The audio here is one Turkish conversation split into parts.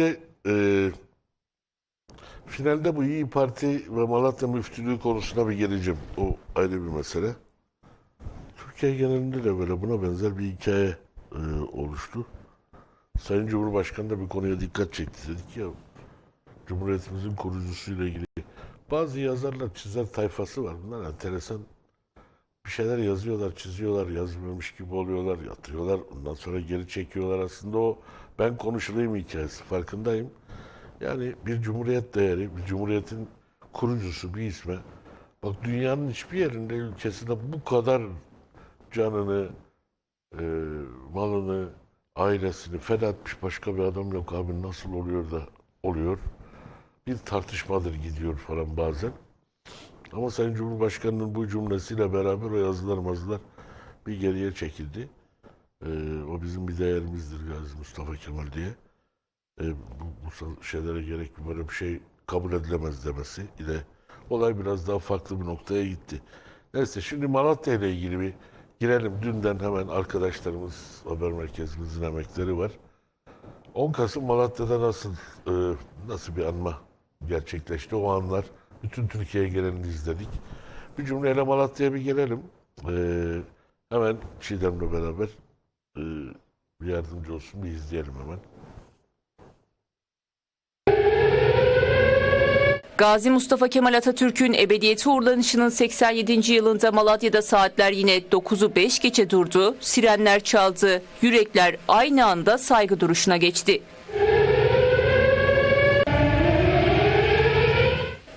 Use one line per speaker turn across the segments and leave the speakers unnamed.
Şimdi e, finalde bu İyi Parti ve Malatya Müftülüğü konusuna bir geleceğim. O ayrı bir mesele. Türkiye genelinde de böyle buna benzer bir hikaye e, oluştu. Sayın Cumhurbaşkanı da bir konuya dikkat çekti. Dedik ya Cumhuriyetimizin kurucusuyla ilgili bazı yazarlar, çizer tayfası var. Bunlar enteresan bir şeyler yazıyorlar, çiziyorlar, yazmıyormuş gibi oluyorlar, yatıyorlar. Ondan sonra geri çekiyorlar. Aslında o ben konuşulayım hikayesi farkındayım. Yani bir cumhuriyet değeri, bir cumhuriyetin kurucusu bir isme. Bak dünyanın hiçbir yerinde, ülkesinde bu kadar canını, e, malını, ailesini feda etmiş başka bir adam yok abi. Nasıl oluyor da oluyor? Bir tartışmadır gidiyor falan bazen. Ama Sayın Cumhurbaşkanı'nın bu cümlesiyle beraber o yazılar mazılar bir geriye çekildi. Ee, o bizim bir değerimizdir Gazi Mustafa Kemal diye. Ee, bu, bu şeylere gerek böyle bir şey kabul edilemez demesi ile olay biraz daha farklı bir noktaya gitti. Neyse şimdi Malatya ile ilgili bir girelim. Dünden hemen arkadaşlarımız haber merkezimizin emekleri var. 10 Kasım Malatya'da nasıl e, nasıl bir anma gerçekleşti o anlar bütün Türkiye'ye gelenini izledik. Bir cümleyle Malatya'ya bir gelelim. Ee, hemen Çiğdem'le beraber e, bir yardımcı olsun bir izleyelim hemen.
Gazi Mustafa Kemal Atatürk'ün ebediyete uğurlanışının 87. yılında Malatya'da saatler yine 9'u 5 geçe durdu, sirenler çaldı, yürekler aynı anda saygı duruşuna geçti.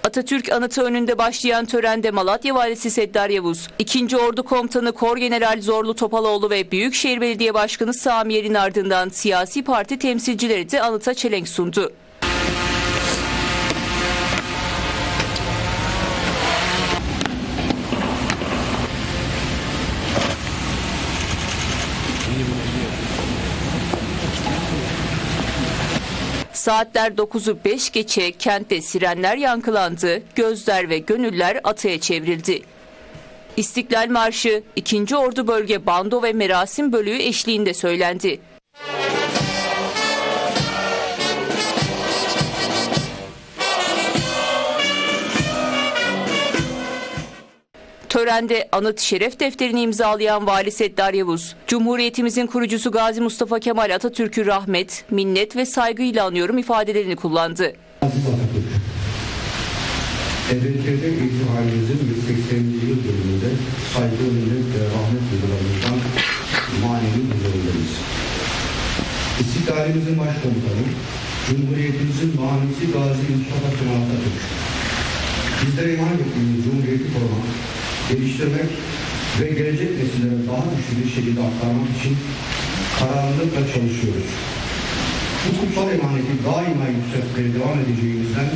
Atatürk anıtı önünde başlayan törende Malatya Valisi Seddar Yavuz, 2. Ordu Komutanı Kor General Zorlu Topaloğlu ve Büyükşehir Belediye Başkanı Sami Yer'in ardından siyasi parti temsilcileri de anıta çelenk sundu. Saatler 9'u 5 geçe kentte sirenler yankılandı, gözler ve gönüller atıya çevrildi. İstiklal Marşı 2. Ordu Bölge Bando ve Merasim Bölüğü eşliğinde söylendi. Törende anıt şeref defterini imzalayan Vali Seddar Yavuz, Cumhuriyetimizin kurucusu Gazi Mustafa Kemal Atatürk'ü rahmet, minnet ve saygıyla anıyorum ifadelerini kullandı.
Ebediyete itiharimizin 180. yıl dönümünde saygı, minnet ve rahmet duygularımızdan manevi huzurundayız. İstiklalimizin başkomutanı, Cumhuriyetimizin manisi Gazi Mustafa Kemal Atatürk. Bizlere emanet ettiğimiz Cumhuriyeti korumak, geliştirmek ve gelecek nesillere daha güçlü bir şekilde aktarmak için kararlılıkla çalışıyoruz. Bu kutsal emaneti daima yükseltmeye devam edeceğimizden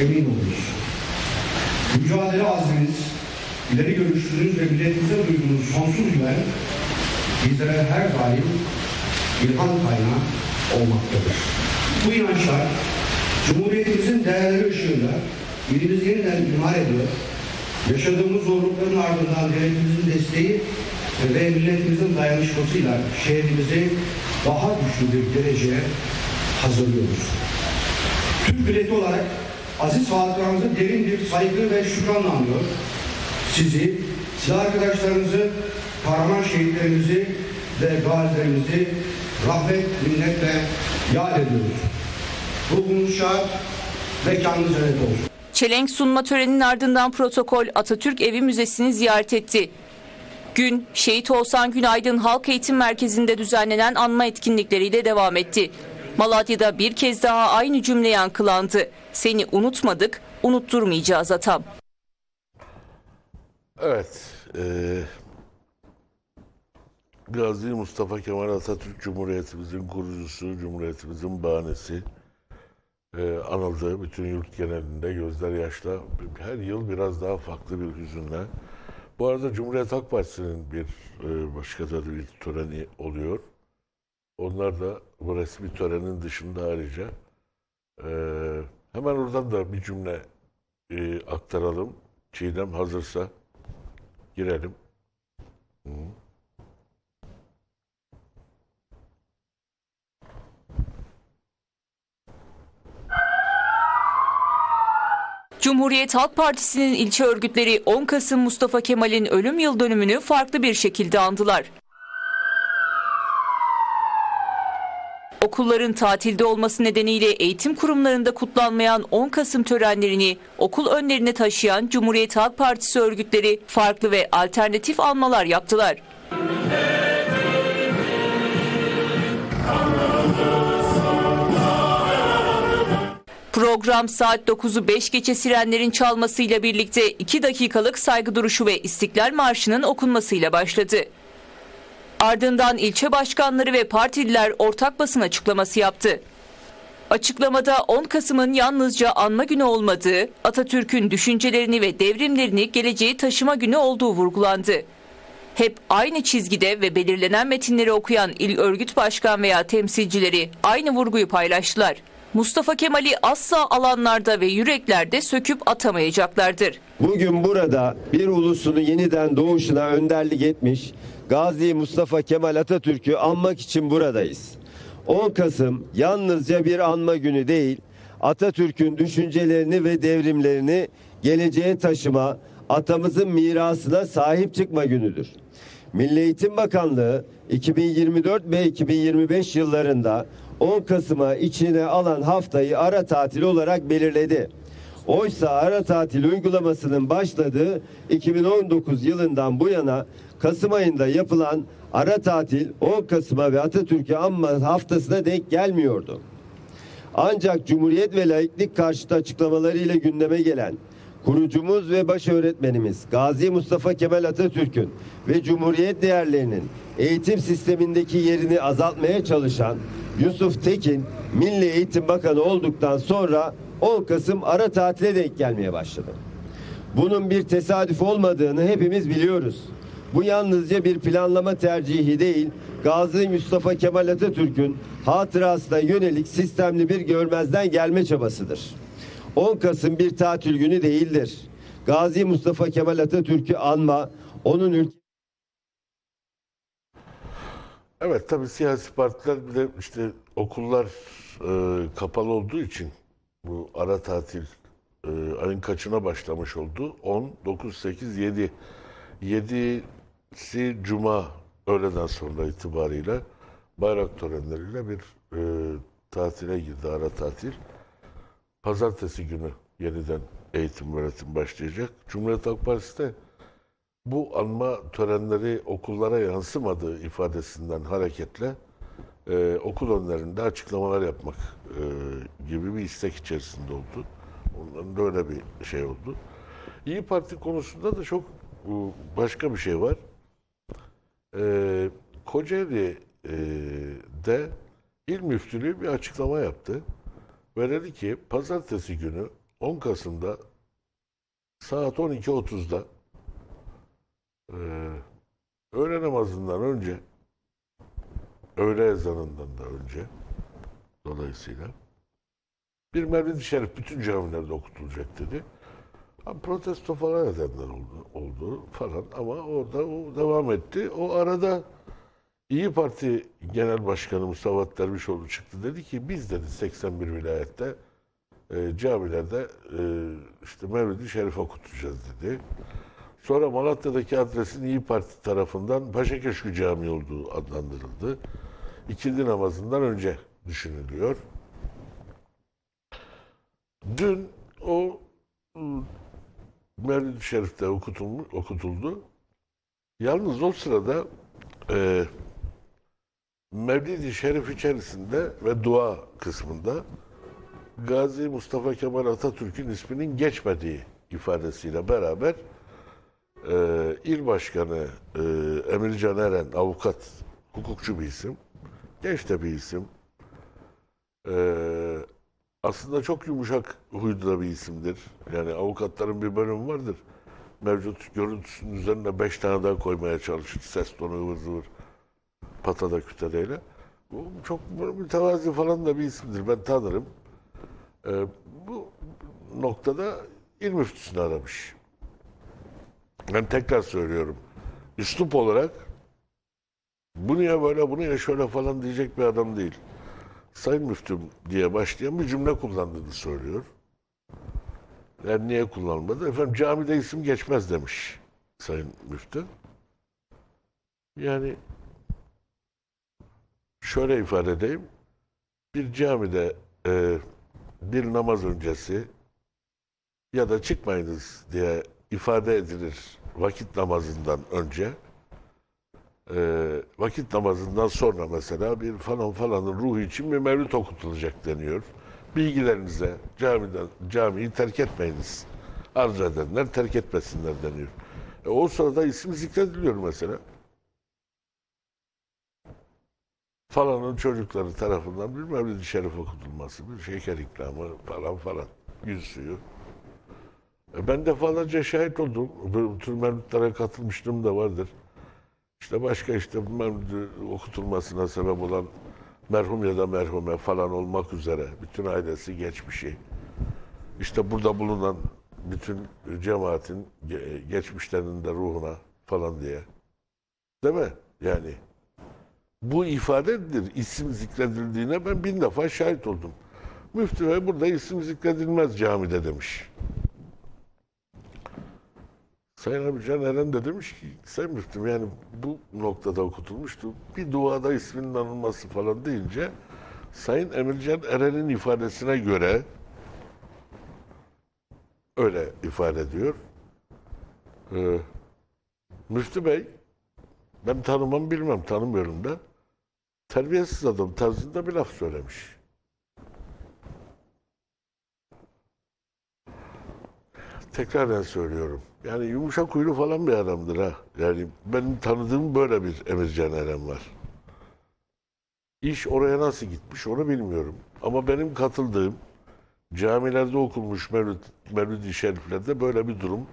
emin oluruz. Mücadele azminiz, ileri görüşünüz ve milletimize duyduğunuz sonsuz güven bizlere her daim ilham kaynağı olmaktadır. Bu inançlar Cumhuriyetimizin değerleri ışığında ilimizi yeniden imar ediyor. Yaşadığımız zorlukların ardından devletimizin desteği ve milletimizin dayanışmasıyla şehrimizi daha güçlü bir dereceye hazırlıyoruz. Türk milleti olarak aziz hatıramızı derin bir saygı ve şükranla anıyor. Sizi, silah arkadaşlarınızı, kahraman şehitlerimizi ve gazilerimizi rahmet, minnetle yad ediyoruz. Ruhunuz şad, mekanınız cennet olsun.
Çelenk sunma töreninin ardından protokol Atatürk Evi Müzesi'ni ziyaret etti. Gün, Şehit Oğuzhan Günaydın Halk Eğitim Merkezi'nde düzenlenen anma etkinlikleriyle devam etti. Malatya'da bir kez daha aynı cümle yankılandı. Seni unutmadık, unutturmayacağız atam.
Evet. E, Gazi Mustafa Kemal Atatürk Cumhuriyetimizin kurucusu, Cumhuriyetimizin bahanesi e, anıldığı bütün yurt genelinde gözler yaşla her yıl biraz daha farklı bir hüzünle. Bu arada Cumhuriyet Halk Partisi'nin bir e, başka da bir töreni oluyor. Onlar da bu resmi törenin dışında ayrıca e, hemen oradan da bir cümle e, aktaralım. Çiğdem hazırsa girelim. Hı.
Cumhuriyet Halk Partisi'nin ilçe örgütleri 10 Kasım Mustafa Kemal'in ölüm yıl dönümünü farklı bir şekilde andılar. Okulların tatilde olması nedeniyle eğitim kurumlarında kutlanmayan 10 Kasım törenlerini okul önlerine taşıyan Cumhuriyet Halk Partisi örgütleri farklı ve alternatif anmalar yaptılar. Program saat 9'u 5 geçe sirenlerin çalmasıyla birlikte 2 dakikalık saygı duruşu ve İstiklal Marşı'nın okunmasıyla başladı. Ardından ilçe başkanları ve partililer ortak basın açıklaması yaptı. Açıklamada 10 Kasım'ın yalnızca anma günü olmadığı, Atatürk'ün düşüncelerini ve devrimlerini geleceğe taşıma günü olduğu vurgulandı. Hep aynı çizgide ve belirlenen metinleri okuyan il örgüt başkan veya temsilcileri aynı vurguyu paylaştılar. Mustafa Kemal'i asla alanlarda ve yüreklerde söküp atamayacaklardır.
Bugün burada bir ulusunun yeniden doğuşuna önderlik etmiş Gazi Mustafa Kemal Atatürk'ü anmak için buradayız. 10 Kasım yalnızca bir anma günü değil, Atatürk'ün düşüncelerini ve devrimlerini geleceğe taşıma, atamızın mirasına sahip çıkma günüdür. Milli Eğitim Bakanlığı 2024 ve 2025 yıllarında 10 Kasım'a içine alan haftayı ara tatil olarak belirledi. Oysa ara tatil uygulamasının başladığı 2019 yılından bu yana Kasım ayında yapılan ara tatil 10 Kasım'a ve Atatürk'ü anma haftasına denk gelmiyordu. Ancak Cumhuriyet ve laiklik karşıtı açıklamalarıyla gündeme gelen kurucumuz ve baş öğretmenimiz Gazi Mustafa Kemal Atatürk'ün ve Cumhuriyet değerlerinin eğitim sistemindeki yerini azaltmaya çalışan Yusuf Tekin Milli Eğitim Bakanı olduktan sonra 10 Kasım ara tatile denk gelmeye başladı. Bunun bir tesadüf olmadığını hepimiz biliyoruz. Bu yalnızca bir planlama tercihi değil, Gazi Mustafa Kemal Atatürk'ün hatırasına yönelik sistemli bir görmezden gelme çabasıdır. 10 Kasım bir tatil günü değildir. Gazi Mustafa Kemal Atatürk'ü anma, onun ülke
Evet tabii siyasi partiler bir de işte okullar e, kapalı olduğu için bu ara tatil e, ayın kaçına başlamış oldu? 10, 9, 8, 7. 7'si Cuma öğleden sonra itibariyle bayrak törenleriyle bir e, tatile girdi ara tatil. Pazartesi günü yeniden eğitim öğretim başlayacak. Cumhuriyet Halk Partisi de bu anma törenleri okullara yansımadığı ifadesinden hareketle e, okul önlerinde açıklamalar yapmak e, gibi bir istek içerisinde oldu. Onların da öyle bir şey oldu. İyi Parti konusunda da çok e, başka bir şey var. E, Kocaeli'de İl Müftülüğü bir açıklama yaptı. Ve dedi ki pazartesi günü 10 Kasım'da saat 12.30'da ee, öğle namazından önce, öğle ezanından da önce dolayısıyla bir Mevlid-i Şerif bütün camilerde okutulacak dedi. Ha, protesto falan edenler oldu, oldu falan ama orada o devam etti. O arada İyi Parti Genel Başkanı Mustafa Dervişoğlu çıktı. Dedi ki biz dedi 81 vilayette e, camilerde e, işte Mevlid-i Şerif okutacağız dedi. Sonra Malatya'daki adresin İyi Parti tarafından Paşa Köşkü Camii olduğu adlandırıldı. İkindi namazından önce düşünülüyor. Dün o ıı, Mevlid-i Şerif'te okutuldu. Yalnız o sırada e, Mevlid-i Şerif içerisinde ve dua kısmında Gazi Mustafa Kemal Atatürk'ün isminin geçmediği ifadesiyle beraber e, İl Başkanı e, Emircan Eren, avukat, hukukçu bir isim. Genç de bir isim. E, aslında çok yumuşak huylu da bir isimdir. Yani avukatların bir bölümü vardır. Mevcut görüntüsünün üzerine beş tane daha koymaya çalışır. Ses tonu ıvır zıvır. Patada kütadeyle. Bu çok mütevazi falan da bir isimdir. Ben tanırım. E, bu noktada il müftüsünü aramış. Ben tekrar söylüyorum. Üslup olarak bu niye böyle, bu niye şöyle falan diyecek bir adam değil. Sayın Müftüm diye başlayan bir cümle kullandığını söylüyor. Yani niye kullanılmadı? Efendim camide isim geçmez demiş Sayın Müftü. Yani şöyle ifade edeyim. Bir camide e, bir namaz öncesi ya da çıkmayınız diye ifade edilir vakit namazından önce. E, vakit namazından sonra mesela bir falan falanın ruhu için bir mevlüt okutulacak deniyor. Bilgilerinize camiden camiyi terk etmeyiniz. Arzu edenler terk etmesinler deniyor. E, o sırada isim zikrediliyor mesela. Falanın çocukları tarafından bir mevlid-i şerif okutulması, bir şeker ikramı falan falan. Gül suyu. E, ben defalarca şahit oldum. Bu tür mevlütlere katılmışlığım da vardır. İşte başka işte bu mevlüdü okutulmasına sebep olan merhum ya da merhume falan olmak üzere bütün ailesi geçmişi. İşte burada bulunan bütün cemaatin ge- geçmişlerinin de ruhuna falan diye. Değil mi? Yani bu ifadedir. İsim zikredildiğine ben bin defa şahit oldum. Müftü Bey burada isim zikredilmez camide demiş. Sayın abi Can Eren de demiş ki Sayın Müftüm yani bu noktada okutulmuştu. Bir duada isminin anılması falan deyince Sayın Emircan Eren'in ifadesine göre öyle ifade ediyor. Ee, Müftü Bey ben tanımam bilmem tanımıyorum da terbiyesiz adam tarzında bir laf söylemiş. Tekraren söylüyorum. Yani yumuşak huylu falan bir adamdır ha. Yani benim tanıdığım böyle bir Emircan Eren var. İş oraya nasıl gitmiş onu bilmiyorum. Ama benim katıldığım camilerde okunmuş mevlüt, mevlüd-i şeriflerde böyle bir durum.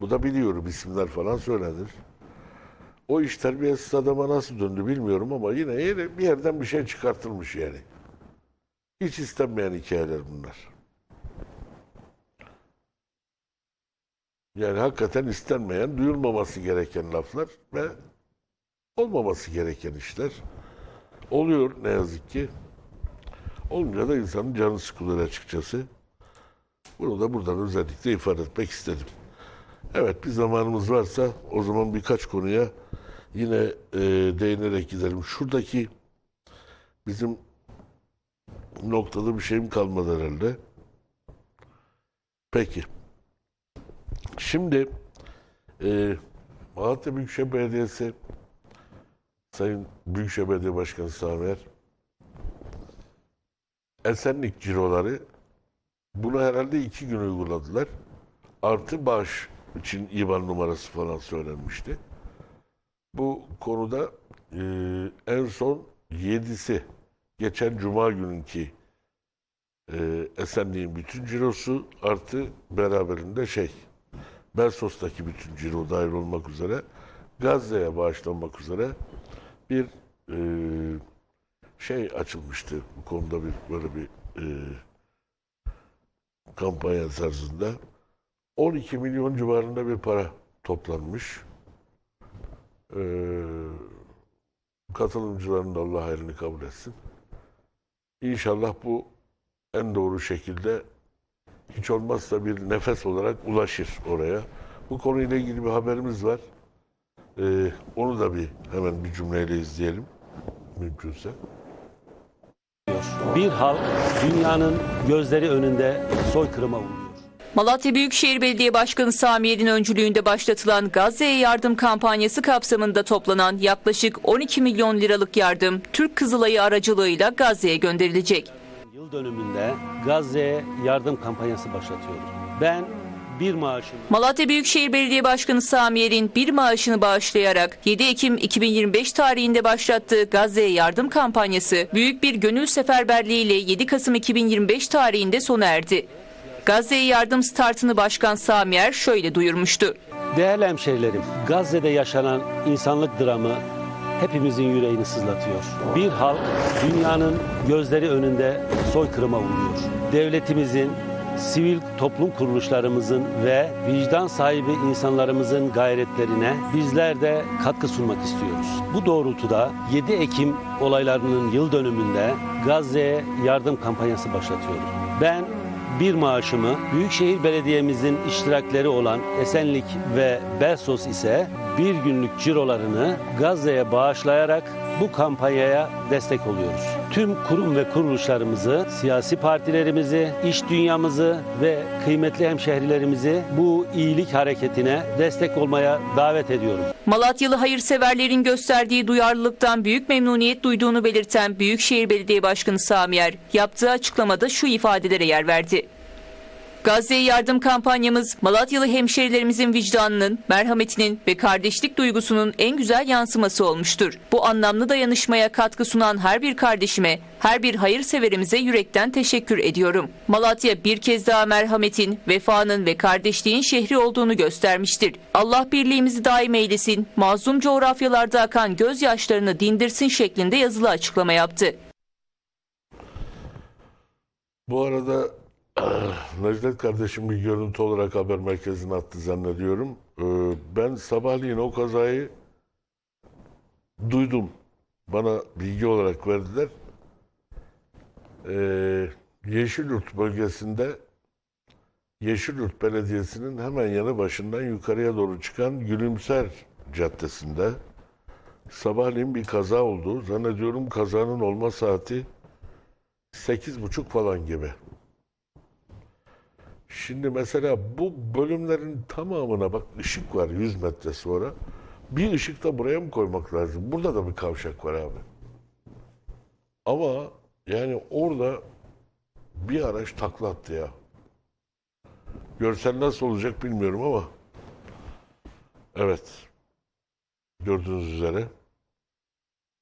Bu da biliyorum isimler falan söylenir. O iş terbiyesiz adama nasıl döndü bilmiyorum ama yine bir yerden bir şey çıkartılmış yani. Hiç istenmeyen hikayeler bunlar. Yani hakikaten istenmeyen, duyulmaması gereken laflar ve olmaması gereken işler oluyor ne yazık ki. Olunca da insanın canı sıkılır açıkçası. Bunu da buradan özellikle ifade etmek istedim. Evet bir zamanımız varsa o zaman birkaç konuya yine e, değinerek gidelim. Şuradaki bizim noktada bir şeyim kalmadı herhalde. Peki. Şimdi e, Malatya Büyükşehir Belediyesi Sayın Büyükşehir Belediye Başkanı Sami Er, Esenlik ciroları bunu herhalde iki gün uyguladılar. Artı bağış için IBAN numarası falan söylenmişti. Bu konuda e, en son 7'si geçen Cuma gününki e, Esenlik'in bütün cirosu artı beraberinde şey Bersos'taki bütün ciro dahil olmak üzere Gazze'ye bağışlanmak üzere bir e, şey açılmıştı bu konuda bir böyle bir e, kampanya tarzında 12 milyon civarında bir para toplanmış. E, katılımcıların da Allah hayrını kabul etsin. İnşallah bu en doğru şekilde hiç olmazsa bir nefes olarak ulaşır oraya. Bu konuyla ilgili bir haberimiz var. Ee, onu da bir hemen bir cümleyle izleyelim mümkünse.
Bir halk dünyanın gözleri önünde soykırıma uğruyor.
Malatya Büyükşehir Belediye Başkanı Sami Yer'in öncülüğünde başlatılan Gazze'ye yardım kampanyası kapsamında toplanan yaklaşık 12 milyon liralık yardım Türk Kızılayı aracılığıyla Gazze'ye gönderilecek.
Yıl dönümünde Gazze'ye yardım kampanyası başlatıyoruz. Ben bir maaşımı
Malatya Büyükşehir Belediye Başkanı Sami Yer'in bir maaşını bağışlayarak 7 Ekim 2025 tarihinde başlattığı Gazze'ye yardım kampanyası büyük bir gönül seferberliğiyle 7 Kasım 2025 tarihinde sona erdi. Gazze'ye yardım startını Başkan Sami Yer şöyle duyurmuştu.
Değerli hemşehrilerim, Gazze'de yaşanan insanlık dramı hepimizin yüreğini sızlatıyor. Bir halk dünyanın gözleri önünde soykırıma uğruyor. Devletimizin, sivil toplum kuruluşlarımızın ve vicdan sahibi insanlarımızın gayretlerine bizler de katkı sunmak istiyoruz. Bu doğrultuda 7 Ekim olaylarının yıl dönümünde Gazze'ye yardım kampanyası başlatıyoruz. Ben bir maaşımı, Büyükşehir Belediye'mizin iştirakleri olan Esenlik ve Belsos ise bir günlük cirolarını Gazze'ye bağışlayarak bu kampanyaya destek oluyoruz. Tüm kurum ve kuruluşlarımızı, siyasi partilerimizi, iş dünyamızı ve kıymetli hemşehrilerimizi bu iyilik hareketine destek olmaya davet ediyorum.
Malatyalı hayırseverlerin gösterdiği duyarlılıktan büyük memnuniyet duyduğunu belirten Büyükşehir Belediye Başkanı Sami Er, yaptığı açıklamada şu ifadelere yer verdi. Gazze'ye yardım kampanyamız Malatyalı hemşerilerimizin vicdanının, merhametinin ve kardeşlik duygusunun en güzel yansıması olmuştur. Bu anlamlı dayanışmaya katkı sunan her bir kardeşime, her bir hayırseverimize yürekten teşekkür ediyorum. Malatya bir kez daha merhametin, vefanın ve kardeşliğin şehri olduğunu göstermiştir. Allah birliğimizi daim eylesin, mazlum coğrafyalarda akan gözyaşlarını dindirsin şeklinde yazılı açıklama yaptı.
Bu arada Necdet kardeşim bir görüntü olarak haber merkezine attı zannediyorum. Ee, ben sabahleyin o kazayı duydum. Bana bilgi olarak verdiler. Ee, Yeşilyurt bölgesinde Yeşilyurt Belediyesi'nin hemen yanı başından yukarıya doğru çıkan Gülümser Caddesi'nde sabahleyin bir kaza oldu. Zannediyorum kazanın olma saati sekiz buçuk falan gibi. Şimdi mesela bu bölümlerin tamamına bak ışık var 100 metre sonra. Bir ışık da buraya mı koymak lazım? Burada da bir kavşak var abi. Ama yani orada bir araç takla attı ya. Görsel nasıl olacak bilmiyorum ama. Evet. Gördüğünüz üzere.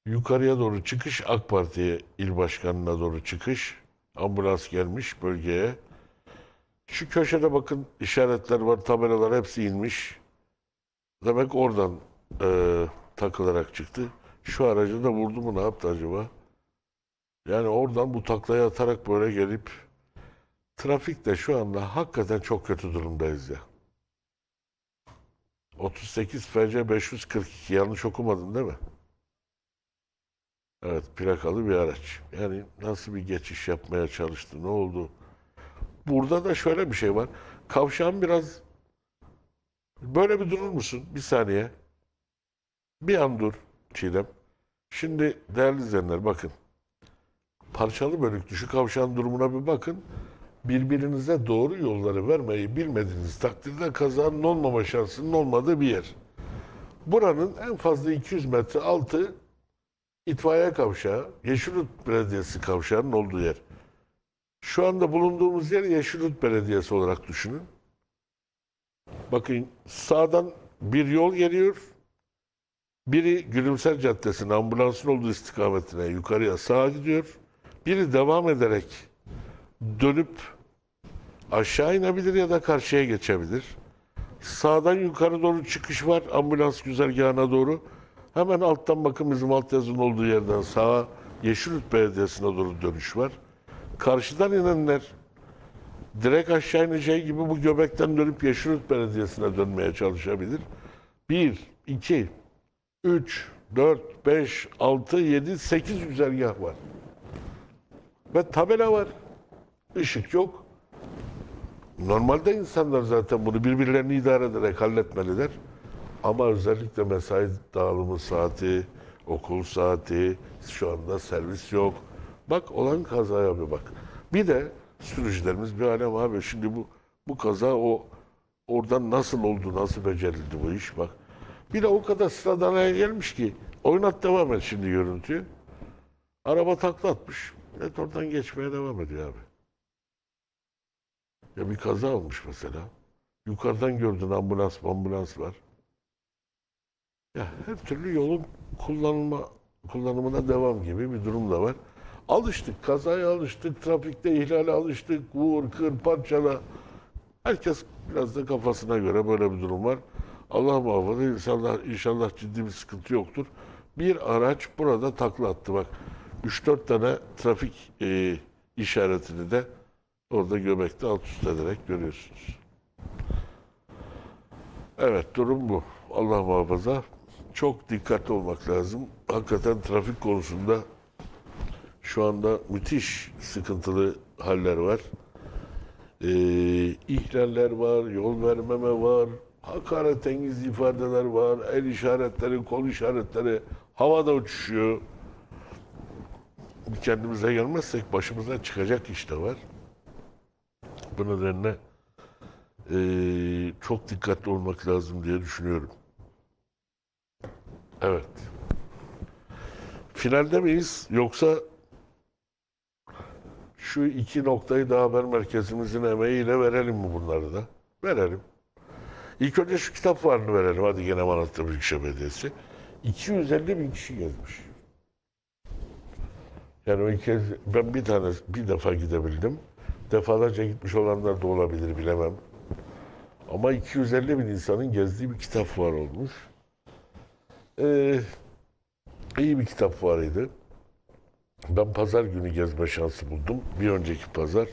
Yukarıya doğru çıkış AK Parti'ye il başkanına doğru çıkış. Ambulans gelmiş bölgeye. Şu köşede bakın işaretler var, tabelalar hepsi inmiş. Demek oradan eee, takılarak çıktı. Şu aracı da vurdu mu ne yaptı acaba? Yani oradan bu taklayı atarak böyle gelip trafik de şu anda hakikaten çok kötü durumdayız ya. 38 FC 542 yanlış okumadın değil mi? Evet plakalı bir araç. Yani nasıl bir geçiş yapmaya çalıştı, ne oldu? Burada da şöyle bir şey var. Kavşağın biraz böyle bir durur musun? Bir saniye. Bir an dur Çiğdem. Şimdi değerli izleyenler bakın. Parçalı bölüktü. Şu kavşağın durumuna bir bakın. Birbirinize doğru yolları vermeyi bilmediğiniz takdirde kazanın olmama şansının olmadığı bir yer. Buranın en fazla 200 metre altı itfaiye kavşağı, Yeşilyurt Belediyesi kavşağının olduğu yer. Şu anda bulunduğumuz yer Yeşilyurt Belediyesi olarak düşünün. Bakın sağdan bir yol geliyor. Biri Gülümser Caddesi'ne ambulansın olduğu istikametine yukarıya sağa gidiyor. Biri devam ederek dönüp aşağı inebilir ya da karşıya geçebilir. Sağdan yukarı doğru çıkış var ambulans güzergahına doğru. Hemen alttan bakın bizim altyazının olduğu yerden sağa Yeşilyurt Belediyesi'ne doğru dönüş var. Karşıdan inenler direkt aşağı ineceği gibi bu göbekten dönüp Yeşilyurt Belediyesi'ne dönmeye çalışabilir. 1, 2, 3, 4, 5, 6, 7, 8 güzergah var. Ve tabela var. Işık yok. Normalde insanlar zaten bunu birbirlerini idare ederek halletmeliler. Ama özellikle mesai dağılımı saati, okul saati, şu anda servis yok. Bak olan kazaya bir bak. Bir de sürücülerimiz bir alem abi. Şimdi bu bu kaza o oradan nasıl oldu, nasıl becerildi bu iş bak. Bir de o kadar sıradan hale gelmiş ki oynat devam et şimdi görüntüyü. Araba takla atmış. Evet oradan geçmeye devam ediyor abi. Ya bir kaza olmuş mesela. Yukarıdan gördün ambulans ambulans var. Ya her türlü yolun kullanılma kullanımına devam gibi bir durum da var. Alıştık, kazaya alıştık, trafikte ihlale alıştık, vur, kır, parçala. Herkes biraz da kafasına göre böyle bir durum var. Allah muhafaza inşallah, inşallah ciddi bir sıkıntı yoktur. Bir araç burada takla attı bak. 3-4 tane trafik e, işaretini de orada göbekte alt üst ederek görüyorsunuz. Evet durum bu. Allah muhafaza. Çok dikkatli olmak lazım. Hakikaten trafik konusunda şu anda müthiş sıkıntılı haller var. Ee, ihlaller var, yol vermeme var, hakaretengiz ifadeler var, el işaretleri, kol işaretleri havada uçuşuyor. Kendimize gelmezsek başımıza çıkacak iş de var. Bu nedenle ee, çok dikkatli olmak lazım diye düşünüyorum. Evet. Finalde miyiz yoksa şu iki noktayı da haber merkezimizin emeğiyle verelim mi bunları da? Verelim. İlk önce şu kitap varını verelim. Hadi gene Malatya Büyükşehir Belediyesi. 250 bin kişi gezmiş. Yani o kez ben bir tane bir defa gidebildim. Defalarca gitmiş olanlar da olabilir bilemem. Ama 250 bin insanın gezdiği bir kitap var olmuş. Ee, iyi bir kitap varıydı. Ben pazar günü gezme şansı buldum. Bir önceki pazar.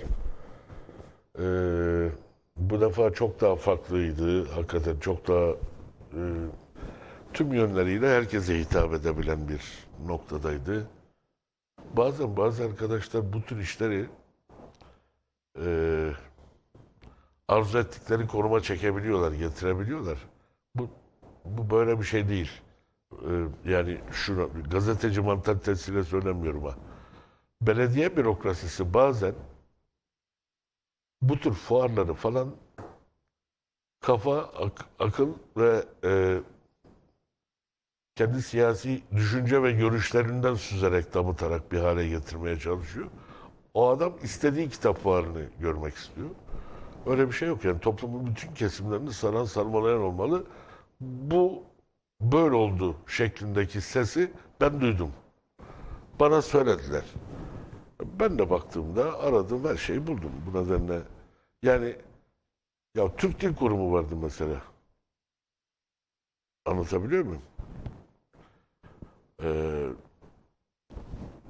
Ee, bu defa çok daha farklıydı. Hakikaten çok daha e, tüm yönleriyle herkese hitap edebilen bir noktadaydı. Bazen bazı arkadaşlar bu tür işleri e, arzu ettikleri konuma çekebiliyorlar, getirebiliyorlar. Bu, bu böyle bir şey değil. Ee, yani şunu gazeteci mantalitesiyle söylemiyorum ha. Belediye bürokrasisi bazen bu tür fuarları falan kafa, ak- akıl ve e, kendi siyasi düşünce ve görüşlerinden süzerek damıtarak bir hale getirmeye çalışıyor. O adam istediği kitap fuarını görmek istiyor. Öyle bir şey yok yani toplumun bütün kesimlerini saran sarmalayan olmalı. Bu böyle oldu şeklindeki sesi ben duydum. Bana söylediler. Ben de baktığımda aradığım her şeyi buldum bu nedenle. Yani ya Türk Dil Kurumu vardı mesela. Anlatabiliyor muyum? Ee,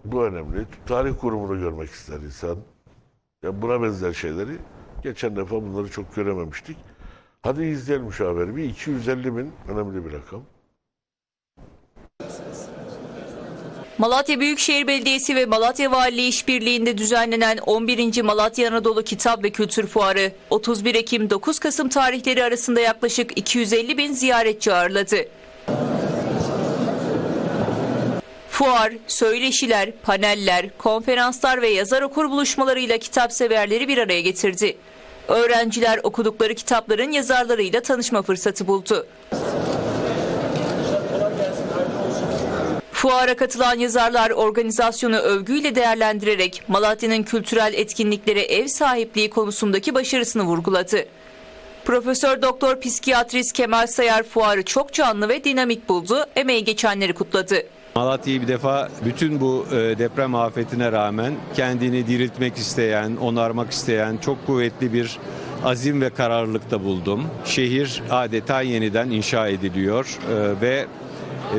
bu önemli. Tarih kurumunu görmek ister insan. Ya buna benzer şeyleri geçen defa bunları çok görememiştik. Hadi izleyelim şu haberi. Bir 250 bin önemli bir rakam.
Malatya Büyükşehir Belediyesi ve Malatya Valiliği işbirliğinde düzenlenen 11. Malatya Anadolu Kitap ve Kültür Fuarı 31 Ekim 9 Kasım tarihleri arasında yaklaşık 250 bin ziyaretçi ağırladı. Fuar, söyleşiler, paneller, konferanslar ve yazar okur buluşmalarıyla kitap severleri bir araya getirdi. Öğrenciler okudukları kitapların yazarlarıyla tanışma fırsatı buldu. Fuara katılan yazarlar organizasyonu övgüyle değerlendirerek Malatya'nın kültürel etkinliklere ev sahipliği konusundaki başarısını vurguladı. Profesör Doktor Psikiyatrist Kemal Sayar fuarı çok canlı ve dinamik buldu, emeği geçenleri kutladı.
Malatya'yı bir defa bütün bu e, deprem afetine rağmen kendini diriltmek isteyen, onarmak isteyen çok kuvvetli bir azim ve kararlılıkta buldum. Şehir adeta yeniden inşa ediliyor e, ve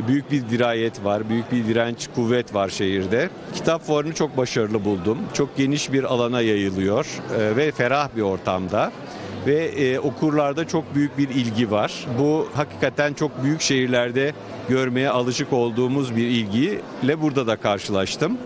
büyük bir dirayet var, büyük bir direnç, kuvvet var şehirde. Kitap fuarını çok başarılı buldum. Çok geniş bir alana yayılıyor e, ve ferah bir ortamda ve e, okurlarda çok büyük bir ilgi var. Bu hakikaten çok büyük şehirlerde görmeye alışık olduğumuz bir ilgiyle burada da karşılaştım.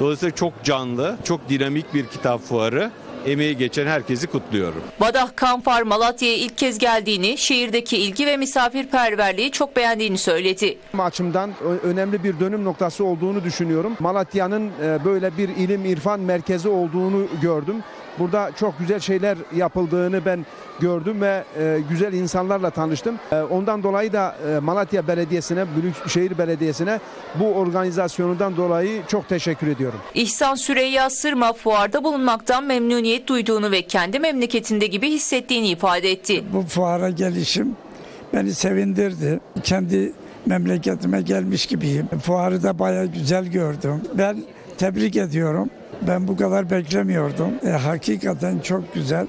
Dolayısıyla çok canlı, çok dinamik bir kitap fuarı. Emeği geçen herkesi kutluyorum.
Badah Kanfar Malatya'ya ilk kez geldiğini, şehirdeki ilgi ve misafirperverliği çok beğendiğini söyledi.
açımdan önemli bir dönüm noktası olduğunu düşünüyorum. Malatya'nın e, böyle bir ilim irfan merkezi olduğunu gördüm. Burada çok güzel şeyler yapıldığını ben gördüm ve e, güzel insanlarla tanıştım. E, Ondan dolayı da e, Malatya Belediyesi'ne, Büyükşehir Belediyesi'ne bu organizasyonundan dolayı çok teşekkür ediyorum.
İhsan Süreyya Sırma fuarda bulunmaktan memnuniyet duyduğunu ve kendi memleketinde gibi hissettiğini ifade etti.
bu fuara gelişim beni sevindirdi. Kendi memleketime gelmiş gibiyim. Fuarı da baya güzel gördüm. Ben tebrik ediyorum. Ben bu kadar beklemiyordum. E, hakikaten çok güzel.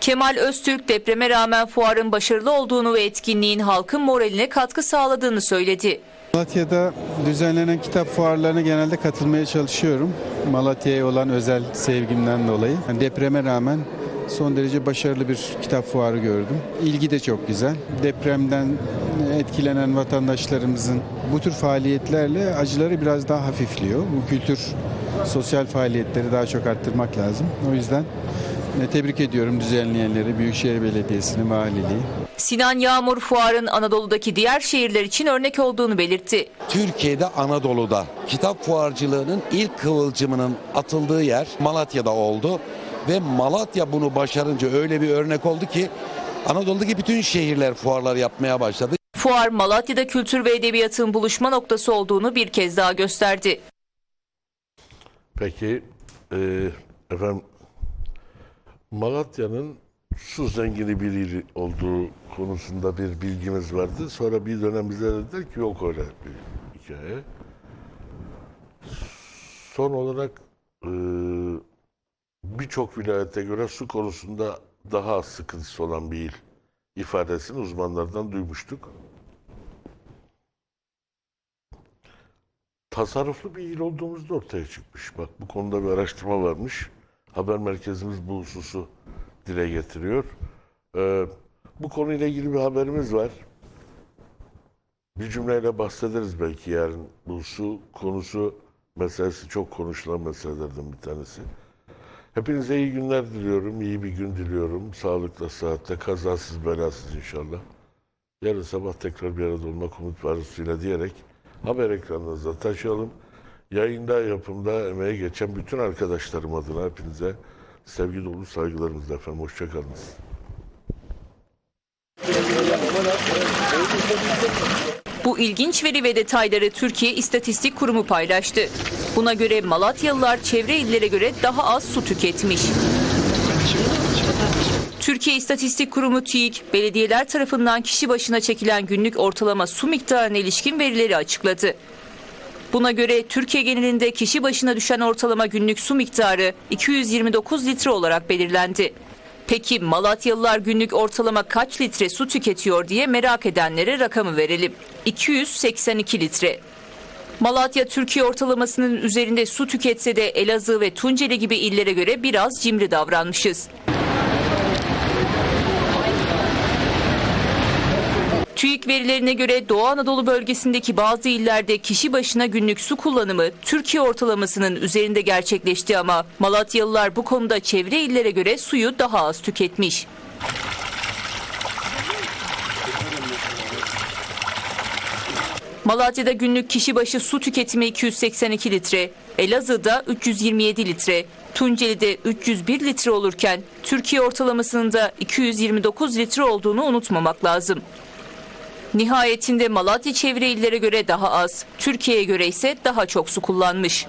Kemal Öztürk depreme rağmen fuarın başarılı olduğunu ve etkinliğin halkın moraline katkı sağladığını söyledi.
Malatya'da düzenlenen kitap fuarlarına genelde katılmaya çalışıyorum. Malatya'ya olan özel sevgimden dolayı. Yani depreme rağmen son derece başarılı bir kitap fuarı gördüm. İlgi de çok güzel. Depremden etkilenen vatandaşlarımızın bu tür faaliyetlerle acıları biraz daha hafifliyor. Bu kültür, sosyal faaliyetleri daha çok arttırmak lazım. O yüzden E, Tebrik ediyorum düzenleyenleri, Büyükşehir Belediyesi'ni, valiliği.
Sinan Yağmur fuarın Anadolu'daki diğer şehirler için örnek olduğunu belirtti.
Türkiye'de Anadolu'da kitap fuarcılığının ilk kıvılcımının atıldığı yer Malatya'da oldu. Ve Malatya bunu başarınca öyle bir örnek oldu ki Anadolu'daki bütün şehirler fuarlar yapmaya başladı.
Fuar Malatya'da kültür ve edebiyatın buluşma noktası olduğunu bir kez daha gösterdi.
Peki e, efendim Malatya'nın su zengini bir il olduğu konusunda bir bilgimiz vardı. Sonra bir dönem bize dediler ki yok öyle bir hikaye. Son olarak e, birçok vilayete göre su konusunda daha az sıkıntısı olan bir il ifadesini uzmanlardan duymuştuk. Tasarruflu bir il olduğumuz da ortaya çıkmış. Bak bu konuda bir araştırma varmış. Haber merkezimiz bu hususu dile getiriyor. Ee, bu konuyla ilgili bir haberimiz var. Bir cümleyle bahsederiz belki yarın. Bu su konusu meselesi çok konuşulan meselelerden bir tanesi. Hepinize iyi günler diliyorum. iyi bir gün diliyorum. Sağlıkla, saatte, kazasız, belasız inşallah. Yarın sabah tekrar bir arada olmak umut varısıyla diyerek haber ekranınıza taşıyalım. Yayında, yapımda emeğe geçen bütün arkadaşlarım adına hepinize sevgi dolu saygılarımızla efendim. Hoşçakalınız.
Bu ilginç veri ve detayları Türkiye İstatistik Kurumu paylaştı. Buna göre Malatyalılar çevre illere göre daha az su tüketmiş. Türkiye İstatistik Kurumu TÜİK, belediyeler tarafından kişi başına çekilen günlük ortalama su miktarına ilişkin verileri açıkladı. Buna göre Türkiye genelinde kişi başına düşen ortalama günlük su miktarı 229 litre olarak belirlendi. Peki Malatyalılar günlük ortalama kaç litre su tüketiyor diye merak edenlere rakamı verelim. 282 litre. Malatya Türkiye ortalamasının üzerinde su tüketse de Elazığ ve Tunceli gibi illere göre biraz cimri davranmışız. TÜİK verilerine göre Doğu Anadolu bölgesindeki bazı illerde kişi başına günlük su kullanımı Türkiye ortalamasının üzerinde gerçekleşti ama Malatyalılar bu konuda çevre illere göre suyu daha az tüketmiş. Malatya'da günlük kişi başı su tüketimi 282 litre, Elazığ'da 327 litre, Tunceli'de 301 litre olurken Türkiye ortalamasının da 229 litre olduğunu unutmamak lazım. Nihayetinde Malatya çevre illere göre daha az, Türkiye'ye göre ise daha çok su kullanmış.